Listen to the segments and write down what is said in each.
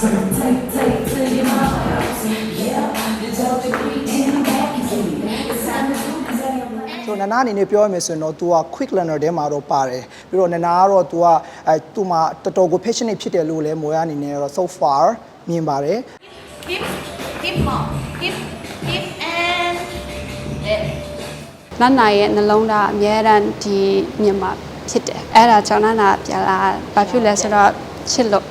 ဆိုတော့နနာအနေနဲ့ပြောရမယ်ဆိုရင်တော့ तू က quick learner ထဲမှာတော့ပါတယ်ပြီးတော့နနာကတော့ तू ကအဲ तू မှာတော်တော်ကို passionate ဖြစ်တယ်လို့လည်းမော်ရအနေနဲ့တော့ so far မြင်ပါတယ် hip hip more hip hip and there နတ်နာရဲ့နှလုံးသားအမြဲတမ်းဒီမြင်မှာဖြစ်တယ်အဲ့ဒါကြောင့်နတ်နာပြန်လာဘာဖြစ်လဲဆိုတော့ချစ်လို့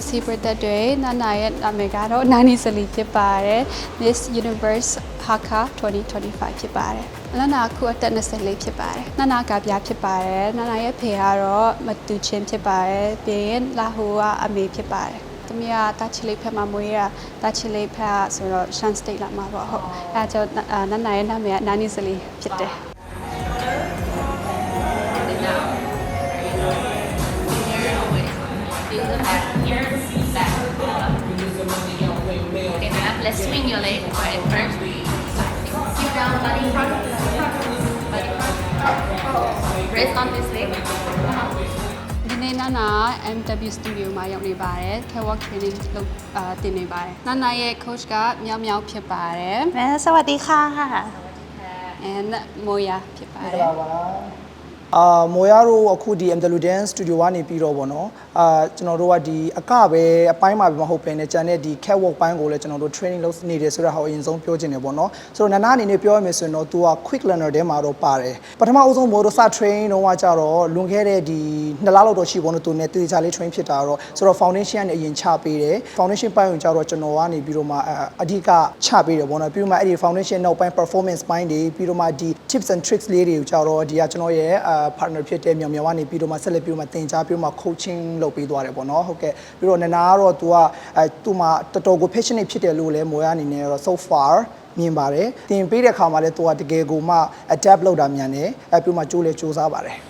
MC ပရိသတ်တွေနာနာရဲ့နာမည်ကတော့နာနီစလီဖြစ်ပါတယ် Miss Universe Hakka 2025ဖြစ်ပါတယ်နာနာအခုအသက်24ဖြစ်ပါတယ်နာနာကပြဖြစ်ပါတယ်နာနာရဲ့ဖေကတော့မတူချင်းဖြစ်ပါတယ်ပြီးရင်လာဟိုကအမေဖြစ်ပါတယ်သမီးကတာချီလေးဖက်မှာမွေးရတာချီလေးဖက်ဆိုတော့ Shan State လာမှာပေါ့ဟုတ်အဲဒါကြောင့်အာနာနာရဲ့နာမည်ကနာနီစလီဖြစ်တယ် now let's swing your leg right first sit down body front body front rest on this leg ဒီနေ့နာနာ MW Studio မှာရောက်နေပါတယ် Catwalk Training လုပ်အာတင်နေပါတယ်နာနာရဲ့ coach ကမြောက်မြောက်ဖြစ်ပါတယ် แม่สวัสดีค่ะ and Moya ဖြစ်ပါတယ် အာမော်ရတို့အခုဒီ MW Dance Studio ကနေပြီးတော့ဗောနော်အာကျွန်တော်တို့ကဒီအကပဲအပိုင်းမှာပဲမဟုတ်ဘဲနဲ့ကျန်တဲ့ဒီ catwalk ပိုင်းကိုလည်းကျွန်တော်တို့ training လုပ်နေတယ်ဆိုတော့ဟာအရင်ဆုံးပြောချင်တယ်ဗောနော်ဆိုတော့နနာအနေနဲ့ပြောရမယ်ဆိုရင်တော့ तू က quick learner ထဲမှာတော့ပါတယ်ပထမအဦးဆုံးမော်တို့စ train တော့ကကြတော့လွန်ခဲ့တဲ့ဒီနှစ်လလောက်တော့ရှိဗောနော် तू နဲ့တေချာလေး train ဖြစ်တာတော့ဆိုတော့ foundation ကနေအရင်ချပေးတယ် foundation ပိုင်းကိုကြတော့ကျွန်တော်ကနေပြီးတော့မှအဓိကချပေးတယ်ဗောနော်ပြီးတော့မှအဲ့ဒီ foundation နောက်ပိုင်း performance ပိုင်းတွေပြီးတော့မှဒီ tips and tricks လေးတွေကိုကြတော့ဒီကကျွန်တော်ရဲ့အာ partner ဖြစ်တဲ့မြောင်မြောင်ကနေပြီးတော့မှဆက်လက်ပြီးတော့မှသင်ကြားပြီးတော့မှ coaching လုပ်ပေးသွားတယ်ပေါ့နော်ဟုတ်ကဲ့ပြီးတော့နနာကတော့ तू ကအဲ तू မှာတော်တော်ကို passionate ဖြစ်တယ်လို့လည်းမော်ရအနေနဲ့တော့ so far မြင်ပါတယ်သင်ပေးတဲ့ခါမှာလည်း तू ကတကယ်ကိုမှ adapt လုပ်တာမြန်တယ်အဲပြီးတော့မှကြိုးလဲကြိုးစားပါတယ်5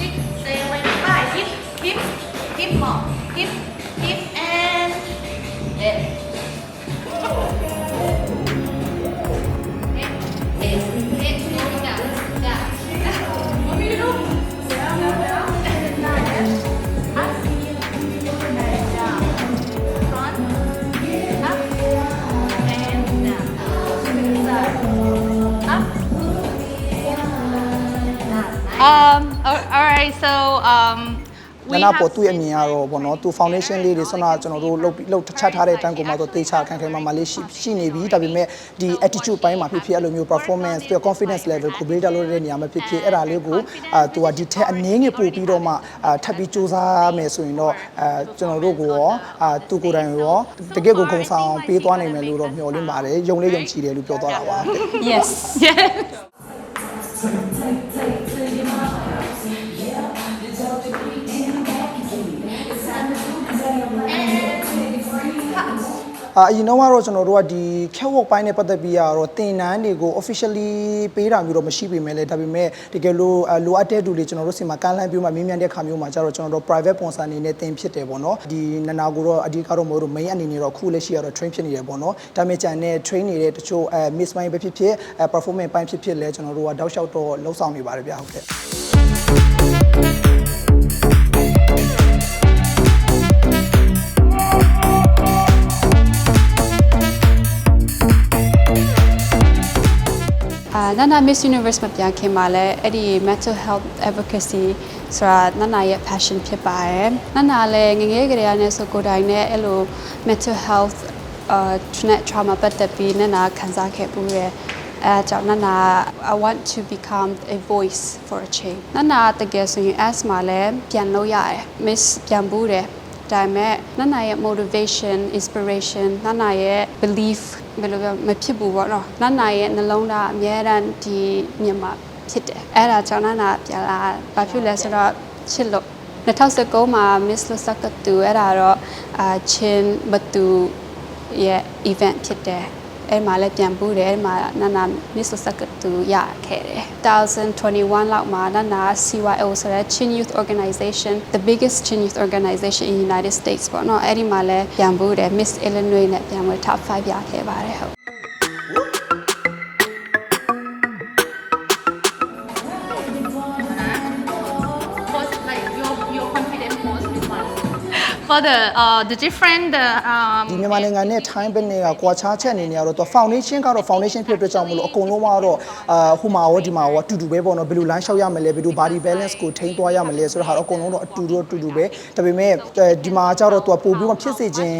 6 7 8 9 10 11 12 13 14 15 16 17 18 19 20 21 22 23 24 25 26 27 28 29 30 31 32 33 34 35 36 37 38 39 40 41 42 43 44 45 46 47 48 49 50 51 52 53 54 55 56 57 58 59 60 61 62 63 64 65 66 67 68 69 70 71 72 73 74 75 76 77 78 79 80 81 82 83 84 85 86 87 88 89 90 91 92 93 94 95 96 97 98 99 100 101 102 103 104 105 106 107 108 109 110 111 112 113 114 115 116 117 118 119 120 121 122 123 124 125 126 127 128 129 130 131 132 133 134 135 136 137 138 139 140 141 142 143 144 145 146 147 148 149 150 151 152 153 154 155 156 157 158 159 160 161 162 so um နနာပေါ်သူ့ရဲ့အမြင်ကတော့ဗောနော်သူ foundation လေးတွေဆွမ်းနာကျွန်တော်တို့လုတ်လုတ်ချက်ထားတဲ့အတန်းကိုမှတော့တေချာခံခံမှမှလေးရှိရှိနေပြီဒါပေမဲ့ဒီ attitude ပိုင်းမှာဖြစ်ဖြစ်အဲ့လိုမျိုး performance ပြီးတော့ confidence level ကို build လုပ်တဲ့နေရာမှာဖြစ်ဖြစ်အဲ့ဒါလေးကိုအာသူကဒီထက်အနည်းငယ်ပို့ပြီးတော့မှအာထပ်ပြီးစူးစမ်းမယ်ဆိုရင်တော့အာကျွန်တော်တို့ကိုရောအာသူကိုယ်တိုင်ရောတကယ့်ကိုဂုဏ်ဆောင်ပေးသွားနိုင်မယ်လို့တော့မျှော်လင့်ပါတယ်ယုံလေးယုံကြည်တယ်လို့ပြောသွားတာပါ yes yes အာအရင်တော့ကတော့ကျွန်တော်တို့ကဒီ catwalk ပိုင်းနဲ့ပတ်သက်ပြီးတော့တင်နန်းတွေကို officially ပေးတာမျိုးတော့မရှိပေမဲ့လည်းဒါပေမဲ့တကယ်လို့အာလိုအပ်တဲ့သူတွေကျွန်တော်တို့စီမှာကမ်းလှမ်းပြီးမှမင်းမြန်တဲ့ခါမျိုးမှာကျတော့ကျွန်တော်တို့ private sponsor အနေနဲ့တင်ဖြစ်တယ်ပေါ့နော်ဒီနနာကိုတော့အဓိကတော့မဟုတ်တော့ main အနေနဲ့တော့ခုလက်ရှိကတော့ train ဖြစ်နေတယ်ပေါ့နော်ဒါပေမဲ့ကျန်တဲ့ train နေတဲ့တချို့အဲ miss ပိုင်းပဲဖြစ်ဖြစ်အဲ performance ပိုင်းဖြစ်ဖြစ်လဲကျွန်တော်တို့ကတောက်လျှောက်တော့လှုပ်ဆောင်နေပါတယ်ဗျဟုတ်ကဲ့ အာနာနာ Miss Universe မပြန်ခင်မှာလဲအဲ့ဒီ mental health advocacy ဆိုတာနာနာရဲ့ passion ဖြစ်ပါတယ်နာနာလည်းငယ်ငယ်ကလေးကနေဆိုကိုယ်တိုင်နဲ့အဲ့လို mental health အာ traumatic trauma ပတ်သက်ပြီးနာနာခံစားခဲ့ပူတယ်အဲအကြောင့်နာနာ I want to become a voice for a change နာနာတကယ်ဆိုရင် as မှာလည်းပြန်လို့ရတယ် Miss ပြန်ဘူးတယ်ဒါပေမဲ့နန္နာရဲ့ motivation inspiration နန္နာရဲ့ belief ဘယ်လိုပြောမဖြစ်ဘူးပေါ့နော်နန္နာရဲ့နှလုံးသားအမြဲတမ်းဒီမြင်မှာဖြစ်တယ်အဲ့ဒါကြောင့်နန္နာပြန်လာဘာဖြစ်လဲဆိုတော့ချစ်လို့2019မှာ Miss Lusaka တူအဲ့ဒါတော့အာချင်းဘတူရဲ့ event ဖြစ်တယ် အဲ့မှာလည်းပြန်ပူးတယ်အဲ့မှာနာနာ Miss Osaka သူရခဲ့တယ်2021လောက်မှာနာနာ CYO ဆိုတဲ့ Chin Youth Organization the biggest Chin Youth Organization in United States ပေါ့နော်အဲ့ဒီမှာလည်းပြန်ပူးတယ် Miss Illinois နဲ့ပြန်ပွဲ top 5ရခဲ့ပါတယ်ဟုတ် for the uh, the different the ဒီ um, မြန်မာနိုင်ငံနဲ့ time ဘက်နဲ့ကကွာခြားချက်အနေနဲ့ကတော့သူ foundation ကတော့ foundation ဖြစ်တဲ့အတွက်ကြောင့်မလို့အကုန်လုံးကတော့အာဟိုမှာရောဒီမှာရောအတူတူပဲပေါ့နော်ဘယ်လို line လျှောက်ရမလဲဘယ်လို body balance ကိုထိန်းသွားရမလဲဆိုတော့ဟာတော့အကုန်လုံးတော့အတူတူအတူတူပဲဒါပေမဲ့ဒီမှာကျတော့သူကပို့ပြီးမှဖြစ်စေခြင်း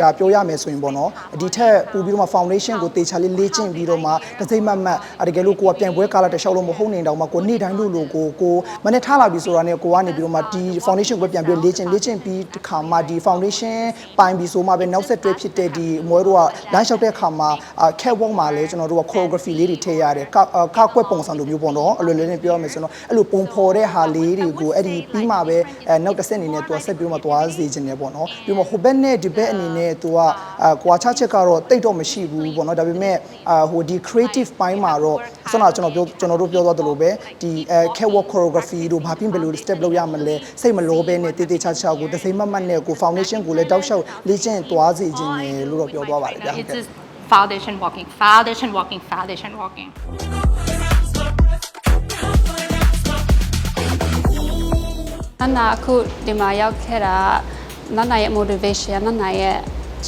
ဒါပြောရမယ်ဆိုရင်ပေါ့နော်ဒီထက်ပို့ပြီးတော့မှ foundation ကိုတေချာလေးလေ့ကျင့်ပြီးတော့မှတစ်စိမ့်မတ်မတ်အတကယ်လို့ကိုကပြန်ပွဲကာလာတစ်လျှောက်လို့မဟုတ်နေတော့မှကိုနေ့တိုင်းလို့လို့ကိုကိုမနေ့ထားလာပြီဆိုတာနဲ့ကိုကနေပြီးတော့မှဒီ foundation ကိုပြန်ပြီးလေ့ကျင့်လေ့ကျင့်ပြီးတစ်ခါမှဒီ foundation ပိုင်ပြီးဆိုမှပဲနောက်ဆက်တွဲဖြစ်တဲ့ဒီအမွဲတို့ကလမ်းလျှောက်တဲ့အခါမှာ catwalk မှာလည်းကျွန်တော်တို့က choreography လေးတွေထည့်ရတယ်ကကကွက်ပုံစံလိုမျိုးပေါ့နော်အလွယ်လွယ်နဲ့ပြောရမယ်ဆိုတော့အဲ့လိုပုံဖော်တဲ့ဟာလေးတွေကိုအဲ့ဒီပြီးမှပဲအဲနောက်တစ်ဆက်အနေနဲ့သူကဆက်ပြီးမှသွားစေခြင်းတယ်ပေါ့နော်ပြီးမှဟိုဘက်နဲ့ဒီဘက်အနေနဲ့သူကအာကွာခြားချက်ကတော့တိတ်တော့မရှိဘူးပေါ့နော်ဒါပေမဲ့အာဟိုဒီ creative ပိုင်းမှာတော့ဆွမ်းနာကျွန်တော်ပြောကျွန်တော်တို့ပြောသွားသလိုပဲဒီအဲ catwalk choreography တို့ဘာဖြစ်ဘယ်လို step လုပ်ရမလဲစိတ်မလောဘဲနဲ့တေးသေးချာချာကိုတစ်စိမ့်မတ်မတ်နဲ့ကို foundation ကိုလည်းတောက်လျှောက်လေ့ကျင့်သွားစေခြင်းတယ်လို့တော့ပြောသွားပါတယ်ဗျာဟုတ် it's ကဲ့ just foundation walking foundation walking foundation walking နန္နာအခုဒီမှာရောက်ခဲ့တာနန္နာရဲ့ motivation နန္နာရဲ့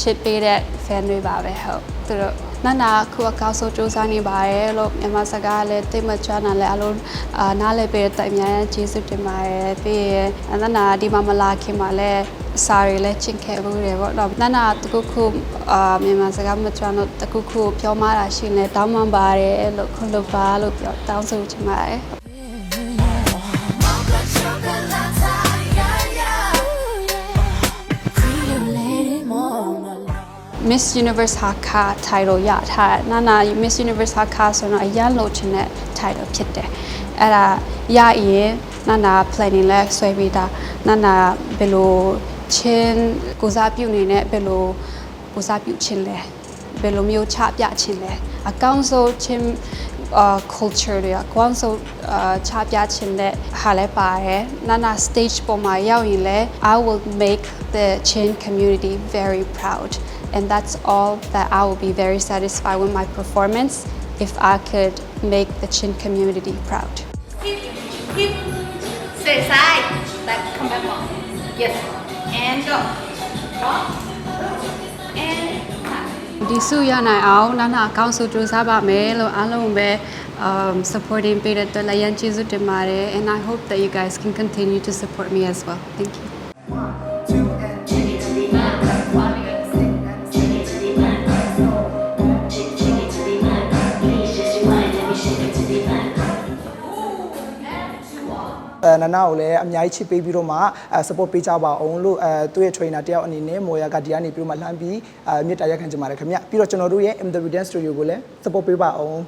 ချစ်ပေးတဲ့ fan တွေပါပဲဟုတ်သူတို့ နန္နာအခုအကောက်ဆုံးစူးစမ်းနေပါတယ်လို့မြန်မာစကားလည်းတိတ်မချွမ်းတာလည်းအလုံးအာနားလည်းပေးတဲ့အများကြီးကျေးဇူးတင်ပါတယ်ပြီးရင်နန္နာဒီမှာမလာခင်မှာလည်းအစာတွေလည်းချင်ခဲ့ဘူးတယ်ပေါ့တော့နန္နာတခုခုအာမြန်မာစကားမချွမ်းတော့တခုခုပြောမှတာရှိနေတောင်းပန်ပါတယ်လို့ခွလို့ပါလို့ပြောတောင်းဆိုချင်ပါတယ် Miss Universe Hakka title ရထားတယ်နာနာ Miss Universe Hakka ဆိုတော့အရန်လို့ချင်တဲ့ title ဖြစ်တယ်အဲ့ဒါရရင်နာနာ planning လဲဆွဲပြီးသားနာနာဘယ်လိုချင်းကိုစားပြုနေနဲ့ဘယ်လိုကိုစားပြုချင်းလဲဘယ်လိုမျိုးချပြချင်းလဲအကောင့်ဆိုချင်းအာ culture တွေအကောင့်ဆိုအာချပြချင်းတဲ့ဟာလဲပါတယ်နာနာ stage ပေါ်မှာရောက်ရင်လဲ I will make the Chin community very proud and that's all that I will be very satisfied with my performance if I could make the Chin community proud. Hip, hip. Say side. Back, come back one. Yes. And go. Drop. And back. ဒီစုရနိုင်အောင်နာနာအကောင့်စုစူးစမ်းပါမယ်လို့အားလုံးပဲ um supporting ပေးတဲ့အတွက်လည်းရန်ကျေးဇူးတင်ပါတယ် and I hope that you guys can continue to support me as well. Thank you. နနာကိုလည်းအများကြီးချစ်ပေးပြီးတော့မှအဲ support ပေးကြပါအောင်လို့အဲသူ့ရဲ့ trainer တယောက်အနေနဲ့မော်ယာကဒီကနေပြီးတော့မှလှမ်းပြီးအဲမြစ်တာရက်ခံချင်ပါတယ်ခင်ဗျပြီးတော့ကျွန်တော်တို့ရဲ့ MW Dance Studio ကိုလည်း support ပေးပါအောင်